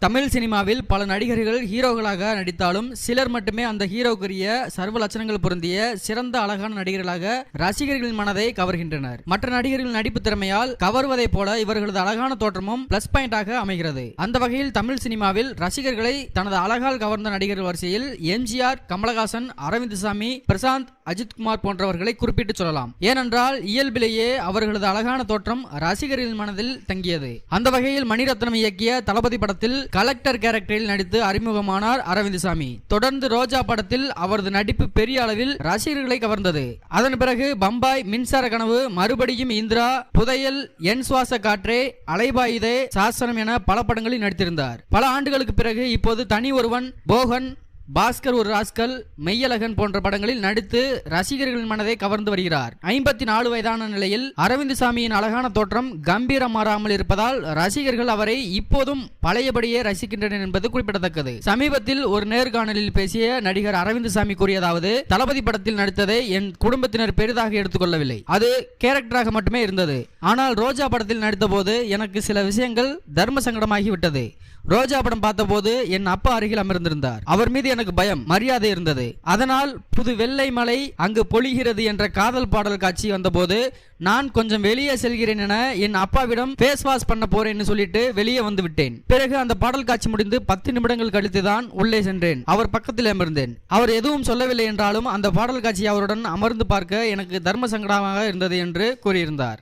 தமிழ் சினிமாவில் பல நடிகர்கள் ஹீரோக்களாக நடித்தாலும் சிலர் மட்டுமே அந்த ஹீரோக்குரிய சர்வ லட்சணங்கள் பொருந்திய சிறந்த அழகான நடிகர்களாக ரசிகர்களின் மனதை கவர்கின்றனர். மற்ற நடிகர்களின் நடிப்பு திறமையால் கவர்வதைப் போல இவர்களது அழகான தோற்றமும் பிளஸ் பாயிண்டாக அமைகிறது. அந்த வகையில் தமிழ் சினிமாவில் ரசிகர்களை தனது அழகால் கவர்ந்த நடிகர்கள் வரிசையில் எம்ஜிஆர் கமலஹாசன் அரவிந்த் சாமி பிரசாந்த் அஜித்குமார் போன்றவர்களை குறிப்பிட்டு சொல்லலாம். ஏனென்றால் இயல்பிலேயே அவர்களது அழகான தோற்றம் ரசிகர்களின் மனதில் தங்கியது. அந்த வகையில் மணிரத்னம் இயக்கிய தளபதி படத்தில் கலெக்டர் கேரக்டரில் நடித்து அறிமுகமானார் அரவிந்த் சாமி தொடர்ந்து ரோஜா படத்தில் அவரது நடிப்பு பெரிய அளவில் ரசிகர்களை கவர்ந்தது. அதன் பிறகு பம்பாய் மின்சார கனவு மறுபடியும் இந்திரா புதையல் என் சுவாச காற்றே அலைபாயுதே சாசனம் என பல படங்களில் நடித்திருந்தார். பல ஆண்டுகளுக்கு பிறகு இப்போது தனி ஒருவன் போகன் பாஸ்கர் ஒரு ராஸ்கல் மெய்யழகன் போன்ற படங்களில் நடித்து ரசிகர்களின் மனதை கவர்ந்து வருகிறார். ஐம்பத்தி நாலு வயதான நிலையில் அரவிந்த் சாமியின் அழகான தோற்றம் கம்பீரம் மாறாமல் இருப்பதால் ரசிகர்கள் அவரை இப்போதும் பழையபடியே ரசிக்கின்றனர் என்பது குறிப்பிடத்தக்கது. சமீபத்தில் ஒரு நேர்காணலில் பேசிய நடிகர் அரவிந்த் சாமி கூறியதாவது தளபதி படத்தில் நடித்ததை என் குடும்பத்தினர் பெரிதாக எடுத்துக்கொள்ளவில்லை. அது கேரக்டராக மட்டுமே இருந்தது. ஆனால் ரோஜா படத்தில் நடித்தபோது எனக்கு சில விஷயங்கள் தர்ம சங்கடமாகிவிட்டது ரோஜா படம் பார்த்தபோது என் அப்பா அருகில் அமர்ந்திருந்தார். அவர் மீது எனக்கு பயம் மரியாதை இருந்தது. அதனால் புது வெள்ளை மலை அங்கு பொழிகிறது என்ற காதல் பாடல் காட்சி வந்தபோது நான் கொஞ்சம் வெளியே செல்கிறேன் என என் அப்பாவிடம் ஃபேஸ் வாஷ் பண்ண போறேன்னு சொல்லிட்டு வெளியே வந்து விட்டேன். பிறகு அந்த பாடல் காட்சி முடிந்து பத்து நிமிடங்கள் கழித்து தான் உள்ளே சென்றேன். அவர் பக்கத்தில் அமர்ந்தேன். அவர் எதுவும் சொல்லவில்லை என்றாலும் அந்த பாடல் காட்சி அவருடன் அமர்ந்து பார்க்க எனக்கு தர்ம சங்கடமாக இருந்தது என்று கூறியிருந்தார்.